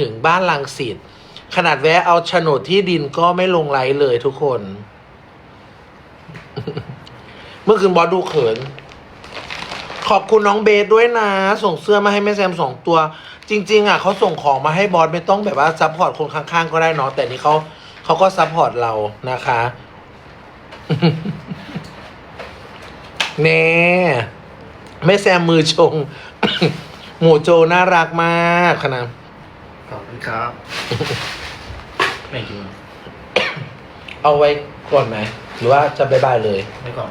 ถึงบ้านลังสิตขนาดแวะเอาโฉนดที่ดินก็ไม่ลงไลฟ์เลยทุกคน เมื่อคืนบอสดูเขิน ขอบคุณน้องเบสด้วยนะ ส่งเสื้อมาให้แม่แซมสองตัว จริง ๆ อะเขาส่งของมาให้บอสไม่ต้องแบบว่าซัพพอร์ตคนข้างๆ ก็ได้เนาะแต่นี่เขาเขาก็ซัพพอร์ตเรานะคะเน่แม่แซมมือชง หมูโจน่ารักมากขนาด คุณครับ ไม่กินเอาไว้ก่อนไหม หรือว่าจะบายบายเลย ไม่ก่อน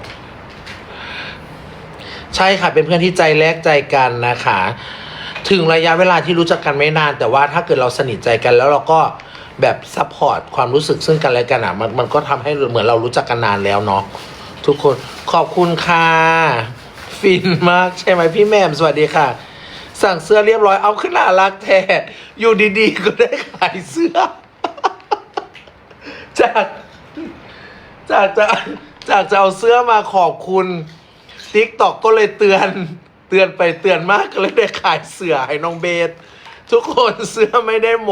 ใช่ค่ะ เป็นเพื่อนที่ใจแลกใจกันนะคะ ถึงระยะเวลาที่รู้จักกันไม่นาน แต่ว่าถ้าเกิดเราสนิทใจกันแล้วเราก็แบบซัพพอร์ตความรู้สึกซึ่งกันและกันอะมันมันก็ทำให้เหมือนเรารู้จักกันนานแล้วเนาะทุกคนขอบคุณค่ะ ฟินมากใช่ไหมพี่แม่มสวัสดีค่ะ สั่งเสื้อเรียบร้อยเอาขึ้นน่ารักแท้อยู่ดีๆ ก็ได้ขายเสื้อ จากจากจะจากจะเอาเสื้อมาขอบคุณทิกตอกก็เลยเตือน เตือนไปเตือนมากก็เลยได้ขายเสื้อให้น้องเบส ทุกคนเสื้อไม่ได้โม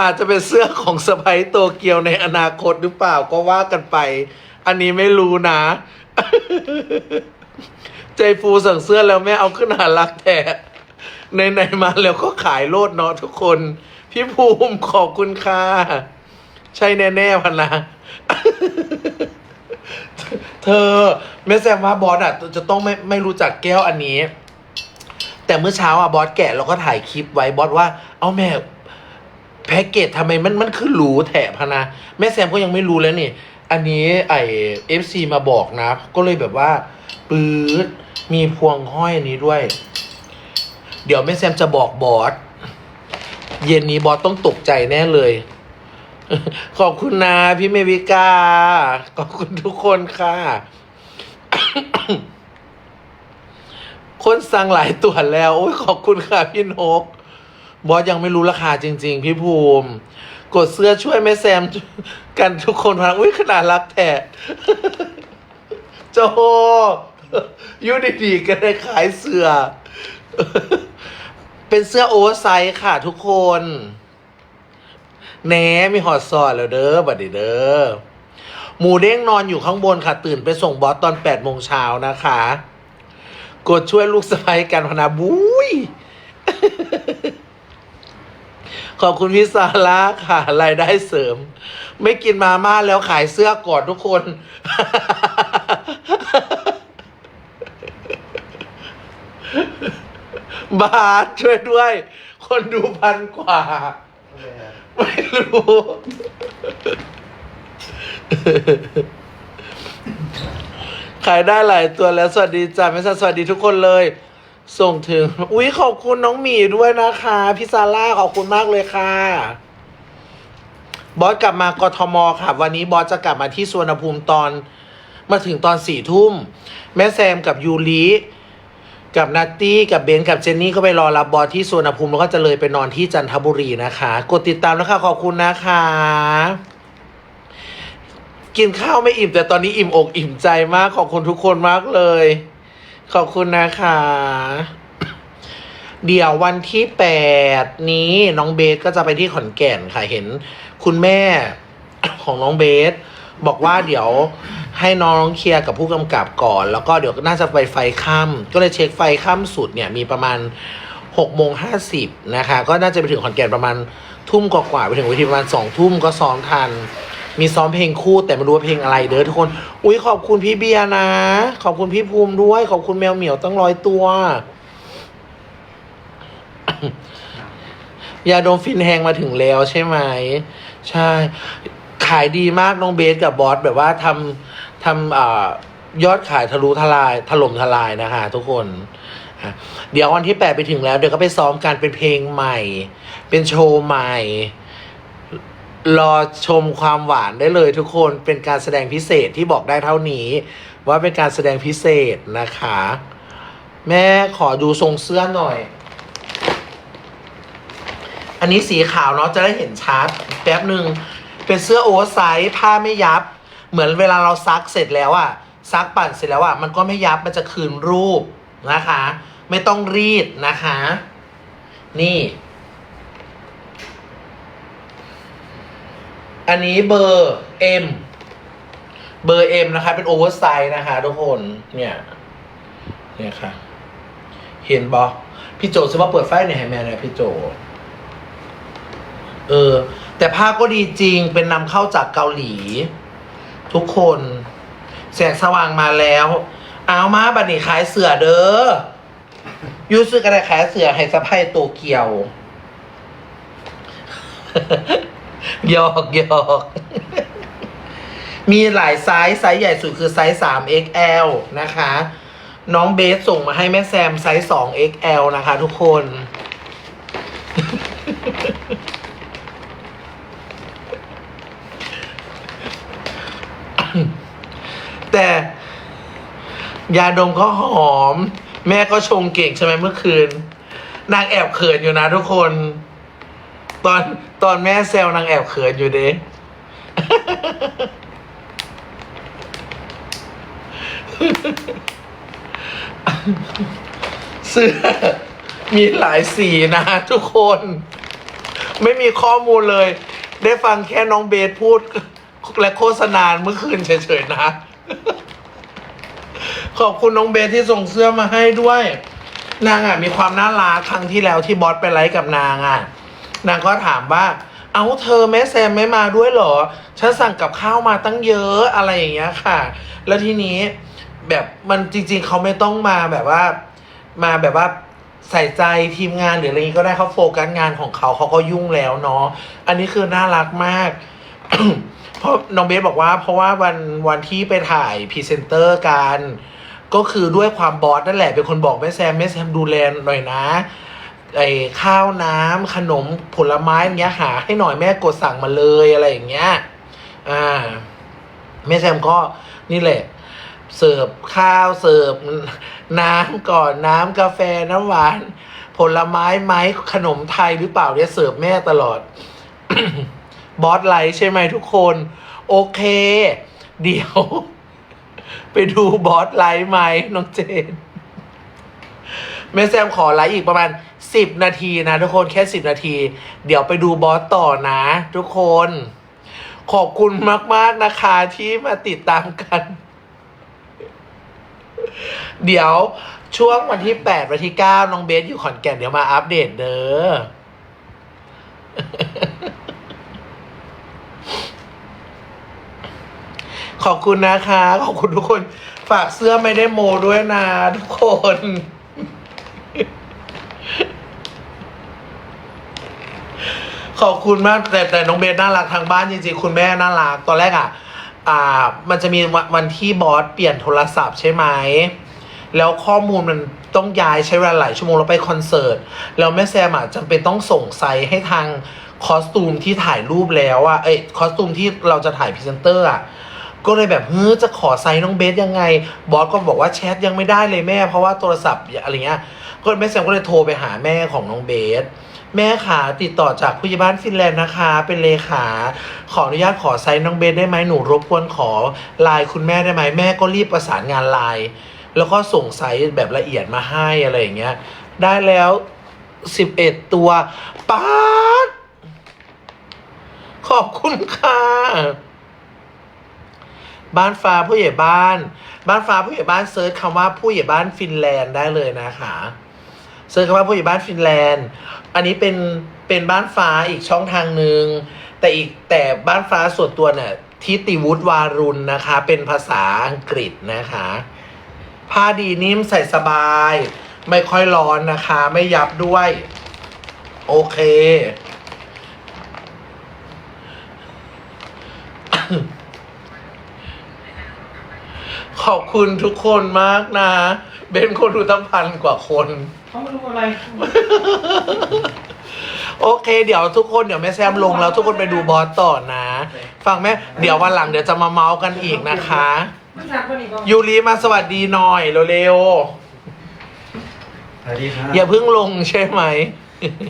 อาจจะเป็นเสื้อของสไปโตเกียวในอนาคตหรือเปล่าก็ว่ากันไป อันนี้ไม่รู้นะ ใจฟูสั่งเสื้อแล้วแม่เอาขึ้นหารักแต่ไหนมาแล้วก็ขายโลดเนาะทุกคน พี่ภูมิขอบคุณค่ะ ใช่แน่ๆพันนะเธอแม่แซมว่าบอสอะ จะต้องไม่ไม่รู้จักแก้วอันนี้ แต่เมื่อเช้าอะบอสแกะแล้วก็ถ่ายคลิปไว้บอสว่า เอาแม่แพ็กเกจทำไมมันมันคือหรูแถบพนะแม่แซมก็ยังไม่รู้แล้วนี่ อันนี้ไอเอฟซีมาบอกนะ ก็เลยแบบว่า ปื๊ดมีพวงห้อยนี้ด้วย เดี๋ยวแม่แซมจะบอกบอสเย็นนี้บอสต้องตกใจแน่เลย ขอบคุณนะพี่เมวิกา ขอบคุณทุกคนค่ะ คนสั่งหลายตัวแล้ว โอ้ยขอบคุณค่ะพี่นก บอสยังไม่รู้ราคาจริง ๆ พี่ภูมิ กดเสื้อช่วยแม่แซมกันทุกคนพลังอุ้ยขนาดรักแท้โจ อยูดีๆก็ได้ขายเสื้อ เป็นเสื้อโอเวอร์ไซส์ค่ะทุกคนแหนมีหอดซอนแล้วเด้อบัดนี้เด้อหมูเด้งนอนอยู่ข้างบนค่ะ ตื่นไปส่งบอสตอนแปดโมงเช้านะคะ กดช่วยลูกสะใภ้กันพนาบุ้ยขอบคุณพี่ซาร่าค่ะ รายได้เสริม ไม่กินมาม่าแล้วขายเสื้อกอนทุกคน บาสช่วยด้วย คนดูพันกว่า ไม่รู้ ขายได้หลายตัวแล้วสวัสดีจ้าไม่สวัสดีทุกคนเลย ส่งถึง อุ๊ย ขอบคุณน้องหมีด้วยนะคะ พี่ซาร่าขอบคุณมากเลยค่ะ บอสกลับมากทมค่ะ วันนี้บอสจะกลับมาที่สวนภูมิตอน มาถึงตอนสี่ทุ่ม แม่แซมกับยูริ กับนัตตี้กับเบนกับเจนนี่ก็ไปรอรับบอสที่สวนภูมิแล้วก็จะเลยไปนอนที่จันทบุรีนะคะ กดติดตามนะคะขอบคุณนะคะ กินข้าวไม่อิ่มแต่ตอนนี้อิ่มอกอิ่มใจมากขอบคุณทุกคนมากเลย ขอบคุณนะคะ เดี๋ยววันที่แปดนี้น้องเบสก็จะไปที่ขอนแก่นค่ะเห็น คุณแม่ของน้องเบส บอกว่าเดี๋ยว ให้น้องเคลียร์กับผู้กำกับก่อน แล้วก็เดี๋ยวน่าจะไปไฟค่ำก็เลยเช็คไฟค่ำสุดเนี่ยมีประมาณหกโมงห้าสิบนะคะ ก็น่าจะไปถึงขอนแก่นประมาณทุ่มกว่าๆไปถึงเวทีประมาณสองทุ่มก็ซ้อมทัน มีซ้อมเพลงคู่แต่ไม่รู้ว่าเพลงอะไรเด้อทุกคน อุ้ยขอบคุณพี่เบียร์นะ ขอบคุณพี่ภูมิด้วย ขอบคุณแมวเหมียวตั้งร้อยตัว ยาดมฟินแฮงมาถึงแล้วใช่ไหม ใช่ ขายดีมากน้องเบสกับบอสแบบว่าทำทำอ่ายอดขายทะลุทลายถล่มทลายนะคะทุกคนเดี๋ยววันที่แปดไปถึงแล้ว เดี๋ยวก็ไปซ้อมการเป็นเพลงใหม่ เป็นโชว์ใหม่ รอชมความหวานได้เลยทุกคนเป็นการแสดงพิเศษที่บอกได้เท่านี้ ว่าเป็นการแสดงพิเศษนะคะ แม่ขอดูทรงเสื้อหน่อย อันนี้สีขาวเนาะจะได้เห็นชัดแป๊บหนึ่ง เป็นเสื้อโอเวอร์ไซส์ผ้าไม่ยับ เหมือนเวลาเราซักเสร็จแล้วอะซักปั่นเสร็จแล้วอะมันก็ไม่ยับมันจะคืนรูปนะคะ ไม่ต้องรีดนะคะ นี่ อันนี้เบอร์เอ็มเบอร์เอ็มนะคะ เป็นโอเวอร์ไซส์นะคะทุกคนเนี่ยเนี่ยค่ะ เห็นบอพี่โจซื้อมาเปิดไฟในอยให้แม่หนะพี่โจ เออ แต่ผ้าก็ดีจริงเป็นนำเข้าจากเกาหลี ทุกคนแสงสว่างมาแล้ว เอามาบัดนี้ขายเสือเด้อยูซื้อกันได้ขายเสือให้สะพายโตเกียวหยอกหยอกมีหลายไซส์ ไซส์ใหญ่สุดคือไซส์ 3XL นะคะ น้องเบสส่งมาให้แม่แซมไซส์ 2XL นะคะทุกคน แต่ยาดมก็หอม แม่ก็ชงเก่งใช่ไหมเมื่อคืน นางแอบเขินอยู่นะทุกคน ตอนตอนแม่แซวนางแอบเขินอยู่เด้เสื้อมีหลายสีนะทุกคน ไม่มีข้อมูลเลย ได้ฟังแค่น้องเบสพูดและโฆษณาเมื่อคืนเฉยๆนะ ขอบคุณน้องเบสที่ส่งเสื้อมาให้ด้วย นางอะมีความน่ารักครั้งที่แล้วที่บอสไปไลฟ์กับนางอะ นางก็ถามว่า เอาเธอแม่แซมไม่มาด้วยเหรอ ฉันสั่งกับข้าวมาตั้งเยอะอะไรอย่างเงี้ยค่ะ แล้วทีนี้แบบมันจริง ๆเขาไม่ต้องมาแบบว่า มาแบบว่าใส่ใจทีมงานหรืออะไรอย่างงี้ก็ได้เขาโฟกัสงานของเขาเขาก็ยุ่งแล้วเนาะอันนี้คือน่ารักมาก เพราะน้องเบสบอกว่า เพราะว่าวันวันที่ไปถ่ายพรีเซนเตอร์กัน ก็คือด้วยความบอสนั่นแหละเป็นคนบอกแม่แซมแม่แซมดูแลหน่อยนะไอ้ข้าวน้ำขนมผลไม้เงี้ยหาให้หน่อยแม่กดสั่งมาเลยอะไรอย่างเงี้ย อ่าแม่แซมก็นี่แหละ เสิร์ฟข้าวเสิร์ฟน้ำก่อนน้ำกาแฟน้ำหวาน ผลไม้ไหมขนมไทยหรือเปล่าเนี่ยเสิร์ฟแม่ตลอด บอสไลท์ใช่ไหมทุกคน โอเค เดี๋ยว ไปดูบอสไลท์ไหมน้องเจนแม่แซมขอไลฟ์อีกประมาณสิบนาทีนะทุกคนแค่สิบนาที เดี๋ยวไปดูบอสต่อนะ ทุกคน ขอบคุณมาก ๆ นะคะที่มาติดตามกัน เดี๋ยวช่วงวันที่แปดวันที่เก้าน้องเบสอยู่ขอนแก่นเดี๋ยวมาอัปเดตเด้อ ขอบคุณนะคะ ขอบคุณทุกคน ฝากเสื้อไม่ได้โมด้วยนะทุกคน ขอบคุณมากแต่แต่น้องเบสน่ารักทางบ้านจริงๆคุณแม่น่ารักตอนแรกอะ อ่า มันจะมีวันที่บอสเปลี่ยนโทรศัพท์ใช่ไหมแล้วข้อมูลมันต้องย้ายใช้เวลาหลายชั่วโมงแล้วไปคอนเสิร์ตแล้วแม่แซมอะจำเป็นต้องส่งไซส์ให้ทางคอสตูมที่ถ่ายรูปแล้วอะเอ้ยคอสตูมที่เราจะถ่ายพรีเซนเตอร์อะ ก็เลยแบบเฮ้ยจะขอไซส์น้องเบสยังไง บอสก็บอกว่าแชทยังไม่ได้เลยแม่ เพราะว่าโทรศัพท์อะไรเงี้ยก็แม่แซมก็เลยโทรไปหาแม่ของน้องเบสแม่ขาติดต่อจากผู้ใหญ่บ้านฟินแลนด์นะคะ เป็นเลขา ขออนุญาตขอไซส์น้องเบสได้ไหมหนูรบกวนขอไลน์คุณแม่ได้ไหมแม่ก็รีบประสานงานไลน์แล้วก็ส่งไซส์แบบละเอียดมาให้อะไรอย่างเงี้ย ได้แล้วสิบเอ็ดตัวป๊าดขอบคุณค่ะ บ้านฟ้าผู้ใหญ่บ้าน บ้านฟ้าผู้ใหญ่บ้านเซิร์ชคำว่าผู้ใหญ่บ้านฟินแลนด์ได้เลยนะคะเซิร์ชคำว่าผู้ใหญ่บ้านฟินแลนด์ อันนี้เป็นเป็นบ้านฟ้าอีกช่องทางหนึ่งแต่อีกแต่บ้านฟ้าส่วนตัวเนี่ยทิติวุฒิวารุณนะคะ เป็นภาษาอังกฤษนะคะ ผ้าดีนิ่มใส่สบาย ไม่ค่อยร้อนนะคะ ไม่ยับด้วย โอเค ขอบคุณทุกคนมากนะ เบนคนดูตั้งพันกว่าคน เขาไม่รู้อะไร โอเค เดี๋ยวทุกคนเดี๋ยวแม่แซมลงแล้วทุกคนไปดูบอสต่อนะ ฟังแม่เดี๋ยววันหลังเดี๋ยวจะมาเมาส์กันอีกนะคะ ไม่ทราบคนนี้ก็ยูรีมาสวัสดีหน่อยเร็วสวัสดีครับๆอย่าเพิ่งลงใช่ไหม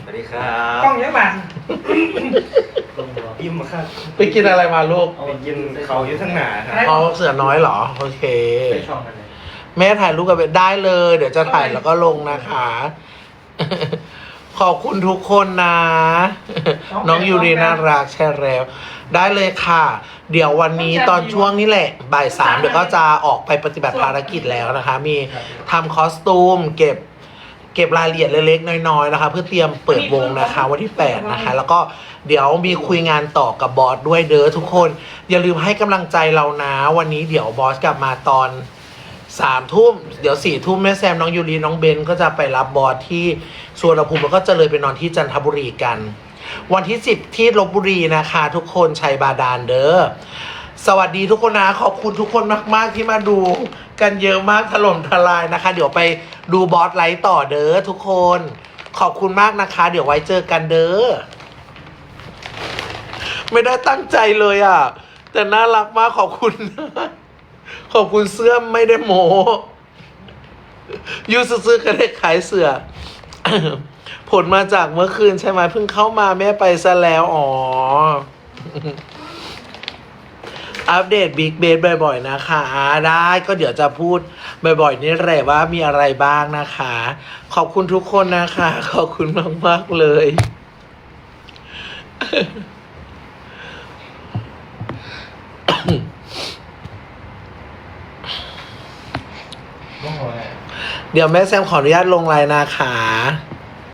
สวัสดีครับกล้องเยอะบานยิ้มครับไปกินอะไรมาลูกไปกินเขาอยู่ทั้งหนาครับเอาเสือน้อยเหรอ โอเค ไปช่องกันเลยแม่ถ่ายรูปกันไปได้เลย เดี๋ยวจะถ่ายแล้วก็ลงนะคะ ขอบคุณทุกคนนะ น้องยูรีน่ารักใช่แล้ว ได้เลยค่ะ เดี๋ยววันนี้ตอนช่วงนี้แหละบ่ายสามเดี๋ยวก็จะออกไปปฏิบัติภารกิจแล้วนะคะ มีทำคอสตูมเก็บ เก็บรายละเอียดเล็กๆน้อยๆนะคะ เพื่อเตรียมเปิดวงนะคะวันที่ 8 นะคะ แล้วก็เดี๋ยวมีคุยงานต่อกับบอสด้วยเด้อทุกคน อย่าลืมให้กำลังใจเรานะวันนี้เดี๋ยวบอสกลับมาตอนสามทุ่มเดี๋ยวสี่ทุ่มแม่แซมน้องยูรีน้องเบนก็จะไปรับบอสที่สวนภูมิแล้วก็จะเลยไปนอนที่จันทบุรีกัน วันที่10ที่ลบบุรีนะคะ ทุกคนชัยบาดาลเด้อ สวัสดีทุกคนนะ ขอบคุณทุกคนมาก ๆ ที่มาดูกันเยอะมากถล่มทลายนะคะ เดี๋ยวไปดูบอสไลท์ต่อเด้อทุกคน ขอบคุณมากนะคะ เดี๋ยวไว้เจอกันเด้อไม่ได้ตั้งใจเลยอะ แต่น่ารักมากขอบคุณ ขอบคุณเสื้อไม่ได้โมยูซื้อก็ได้ขายเสื้อผลมาจากเมื่อคืนใช่ไหมเพิ่งเข้ามาแม่ไปซะแล้ว อ๋อ อัปเดตบิ๊กเบสบ่อยๆนะคะได้ก็เดี๋ยวจะพูดบ่อยๆนี่แหละว่ามีอะไรบ้างนะคะ ขอบคุณทุกคนนะคะ ขอบคุณมากๆเลยต้องอะไรเดี๋ยวแม่แซมขออนุญาตลงไลน์นะคะ